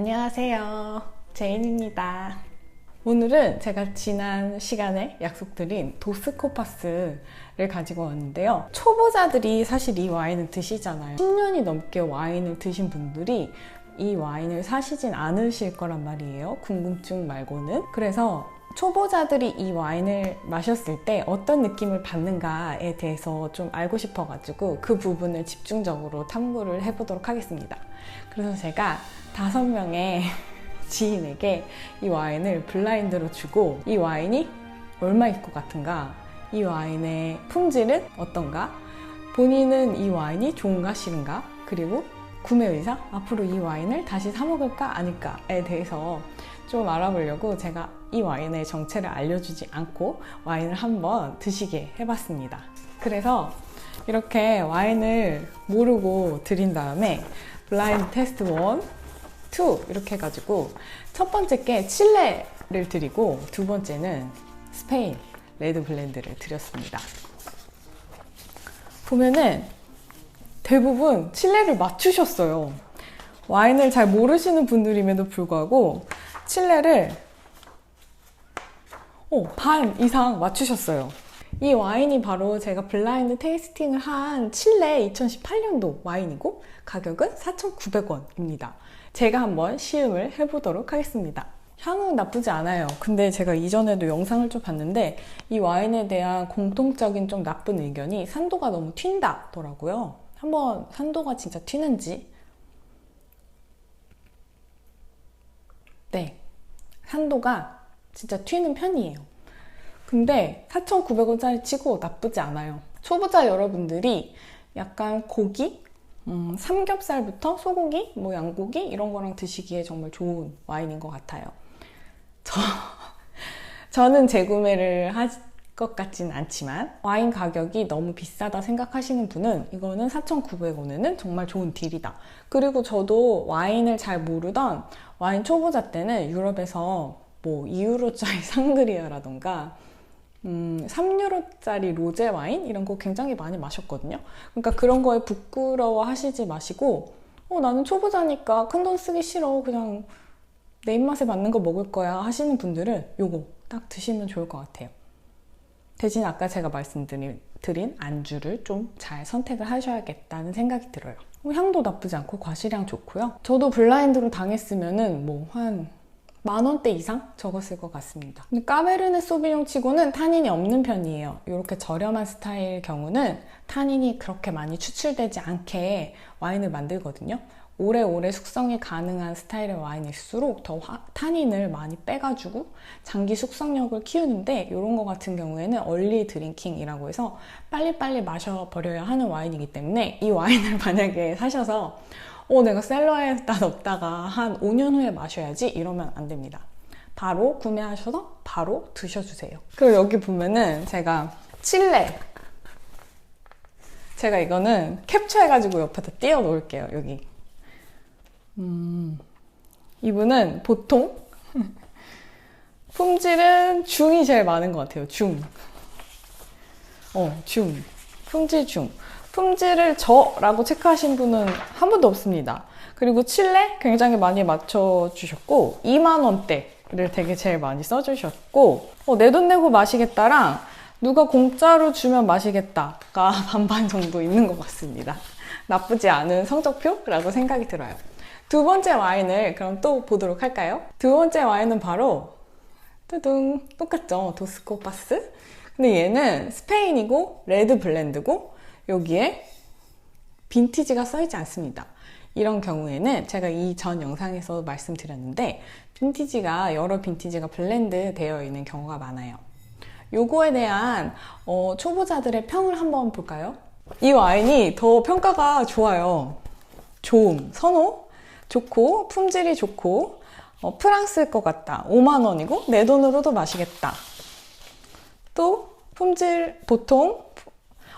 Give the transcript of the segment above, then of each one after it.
안녕하세요. 제인입니다. 오늘은 제가 지난 시간에 약속드린 도스코파스를 가지고 왔는데요. 초보자들이 사실 이 와인을 드시잖아요. 10년이 넘게 와인을 드신 분들이 이 와인을 사시진 않으실 거란 말이에요. 궁금증 말고는. 그래서 초보자들이 이 와인을 마셨을 때 어떤 느낌을 받는가에 대해서 좀 알고 싶어가지고 그 부분을 집중적으로 탐구를 해보도록 하겠습니다. 그래서 제가 다섯 명의 지인에게 이 와인을 블라인드로 주고 이 와인이 얼마일 것 같은가, 이 와인의 품질은 어떤가, 본인은 이 와인이 좋은가 싫은가, 그리고 구매 의사, 앞으로 이 와인을 다시 사 먹을까 아닐까에 대해서 좀 알아보려고 제가 이 와인의 정체를 알려주지 않고 와인을 한번 드시게 해봤습니다. 그래서 이렇게 와인을 모르고 드린 다음에 블라인드 테스트 1, 2 이렇게 해가지고 첫 번째 게 칠레를 드리고 두 번째는 스페인 레드 블렌드를 드렸습니다. 보면은 대부분 칠레를 맞추셨어요. 와인을 잘 모르시는 분들임에도 불구하고 칠레를 어, 반 이상 맞추셨어요. 이 와인이 바로 제가 블라인드 테이스팅을 한 칠레 2018년도 와인이고 가격은 4,900원입니다. 제가 한번 시음을 해보도록 하겠습니다. 향은 나쁘지 않아요. 근데 제가 이전에도 영상을 좀 봤는데 이 와인에 대한 공통적인 좀 나쁜 의견이 산도가 너무 튄다더라고요. 한번 산도가 진짜 튀는지 네 산도가 진짜 튀는 편이에요. 근데 4,900원짜리 치고 나쁘지 않아요. 초보자 여러분들이 약간 고기, 음, 삼겹살부터 소고기, 뭐 양고기 이런 거랑 드시기에 정말 좋은 와인인 것 같아요. 저, 저는 재구매를 할 것 같진 않지만 와인 가격이 너무 비싸다 생각하시는 분은 이거는 4,900원에는 정말 좋은 딜이다. 그리고 저도 와인을 잘 모르던 와인 초보자 때는 유럽에서 뭐 2유로짜리 상그리아라던가 음, 3유로짜리 로제 와인 이런 거 굉장히 많이 마셨거든요. 그러니까 그런 거에 부끄러워 하시지 마시고 어, 나는 초보자니까 큰 돈 쓰기 싫어. 그냥 내 입맛에 맞는 거 먹을 거야 하시는 분들은 요거 딱 드시면 좋을 것 같아요. 대신 아까 제가 말씀드린 안주를 좀 잘 선택을 하셔야겠다는 생각이 들어요. 향도 나쁘지 않고 과실량 좋고요. 저도 블라인드로 당했으면은 뭐한 만 원대 이상 적었을 것 같습니다. 근데 까베르네 소비뇽 치고는 타닌이 없는 편이에요. 이렇게 저렴한 스타일 경우는 타닌이 그렇게 많이 추출되지 않게 와인을 만들거든요. 오래오래 숙성이 가능한 스타일의 와인일수록 더 화, 타닌을 많이 빼가지고 장기 숙성력을 키우는데 이런 거 같은 경우에는 얼리 드링킹이라고 해서 빨리빨리 마셔버려야 하는 와인이기 때문에 이 와인을 만약에 사셔서 어, 내가 셀러에다 넣었다가 한 5년 후에 마셔야지 이러면 안 됩니다. 바로 구매하셔서 바로 드셔주세요. 그리고 여기 보면은 제가 칠레 제가 이거는 캡처해가지고 옆에다 띄워 놓을게요. 여기 음, 이분은 보통 품질은 중이 제일 많은 것 같아요. 중. 어, 중. 품질 중. 품질을 저라고 체크하신 분은 한 분도 없습니다. 그리고 칠레 굉장히 많이 맞춰주셨고 2만원대를 되게 제일 많이 써주셨고 어, 내돈 내고 마시겠다랑 누가 공짜로 주면 마시겠다가 반반 정도 있는 것 같습니다. 나쁘지 않은 성적표라고 생각이 들어요. 두 번째 와인을 그럼 또 보도록 할까요? 두 번째 와인은 바로 뚜둥 똑같죠? 도스코파스 근데 얘는 스페인이고 레드 블렌드고 여기에 빈티지가 써있지 않습니다. 이런 경우에는 제가 이 전 영상에서 말씀드렸는데 빈티지가 여러 빈티지가 블렌드 되어 있는 경우가 많아요. 요거에 대한 어, 초보자들의 평을 한번 볼까요? 이 와인이 더 평가가 좋아요. 좋음, 선호, 좋고 품질이 좋고 어, 프랑스일 것 같다. 5만 원이고 내 돈으로도 마시겠다. 또 품질 보통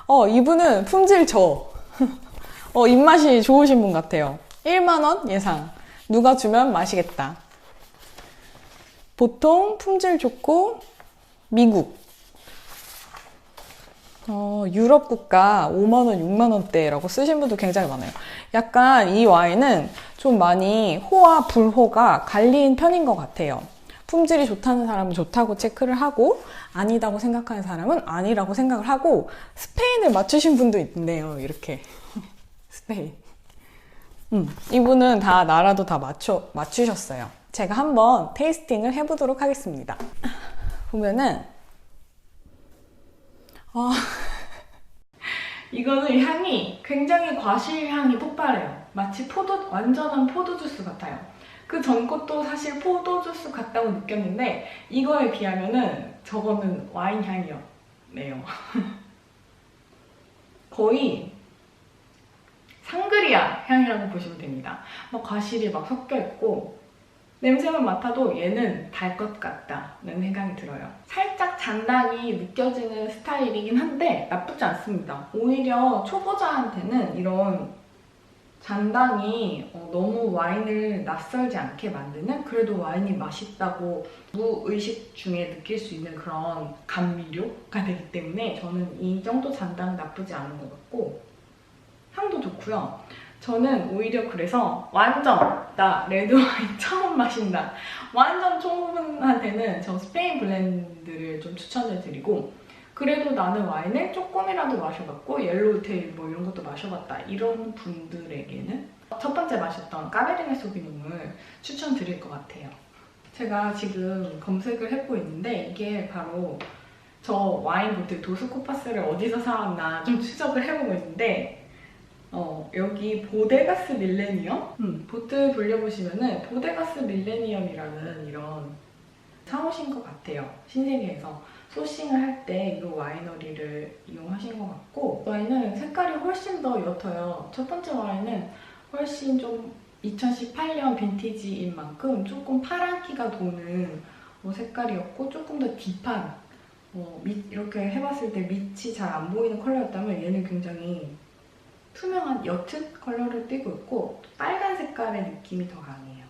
어 이분은 품질 저. 어 입맛이 좋으신 분 같아요. 1만 원 예상. 누가 주면 마시겠다. 보통 품질 좋고 미국 어, 유럽 국가 5만원, 6만원대라고 쓰신 분도 굉장히 많아요. 약간 이 와인은 좀 많이 호와 불호가 갈린 편인 것 같아요. 품질이 좋다는 사람은 좋다고 체크를 하고 아니다고 생각하는 사람은 아니라고 생각을 하고 스페인을 맞추신 분도 있네요. 이렇게 스페인. 음, 이분은 다 나라도 다 맞춰 맞추셨어요. 제가 한번 테이스팅을 해보도록 하겠습니다. 보면은 어, 이거는 향이 굉장히 과실 향이 폭발해요. 마치 포도 완전한 포도 주스 같아요. 그 전 것도 사실 포도 주스 같다고 느꼈는데 이거에 비하면은 저거는 와인 향이었네요. 거의 상그리아 향이라고 보시면 됩니다. 막 과실이 막 섞여 있고 냄새만 맡아도 얘는 달 것 같다는 생각이 들어요. 살짝 잔당이 느껴지는 스타일이긴 한데 나쁘지 않습니다. 오히려 초보자한테는 이런 잔당이 어, 너무 와인을 낯설지 않게 만드는 그래도 와인이 맛있다고 무의식 중에 느낄 수 있는 그런 감미료가 되기 때문에 저는 이 정도 잔당 나쁘지 않은 것 같고 향도 좋고요. 저는 오히려 그래서 완전 나 레드와인 처음 마신다. 완전 초보분한테는 저 스페인 블렌드를 좀 추천을 드리고 그래도 나는 와인을 조금이라도 마셔봤고 옐로우테일 뭐 이런 것도 마셔봤다 이런 분들에게는 첫 번째 마셨던 까베르네 소비뇽을 추천드릴 것 같아요. 제가 지금 검색을 해보고 있는데 이게 바로 저 와인 보틀 도스코파스를 어디서 사왔나 좀 추적을 해보고 있는데 어, 여기 보데가스 밀레니엄? 음, 보트 돌려보시면은 보데가스 밀레니엄이라는 이런 사오신 것 같아요. 신세계에서 소싱을 할 때 이 와이너리를 이용하신 것 같고 와인은 색깔이 훨씬 더 옅어요. 첫 번째 와인은 훨씬 좀 2018년 빈티지인 만큼 조금 파란기가 도는 어, 색깔이었고 조금 더 딥한 어, 밑, 이렇게 해봤을 때 밑이 잘 안 보이는 컬러였다면 얘는 굉장히 투명한 옅은 컬러를 띠고 있고 빨간 색깔의 느낌이 더 강해요.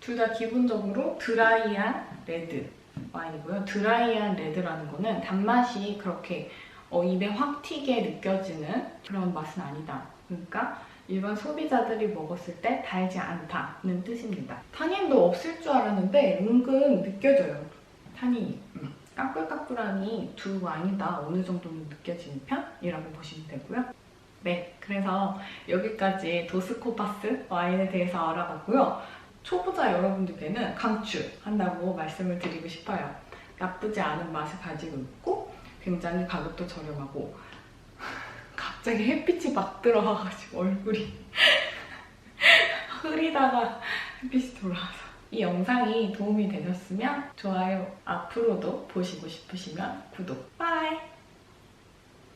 둘 다 기본적으로 드라이한 레드 와인이고요. 드라이한 레드라는 거는 단맛이 그렇게 어, 입에 확 튀게 느껴지는 그런 맛은 아니다. 그러니까 일반 소비자들이 먹었을 때 달지 않다는 뜻입니다. 타닌도 없을 줄 알았는데 은근 느껴져요. 타닌이. 음. 까꿀까꿀하니 두 와인이 다 어느 정도는 느껴지는 편이라고 보시면 되고요. 네, 그래서 여기까지 도스코파스 와인에 대해서 알아봤고요. 초보자 여러분들께는 강추한다고 말씀을 드리고 싶어요. 나쁘지 않은 맛을 가지고 있고 굉장히 가격도 저렴하고 갑자기 햇빛이 막 들어와가지고 얼굴이 흐리다가 햇빛이 돌아와서 이 영상이 도움이 되셨으면 좋아요, 앞으로도 보시고 싶으시면 구독, 빠이!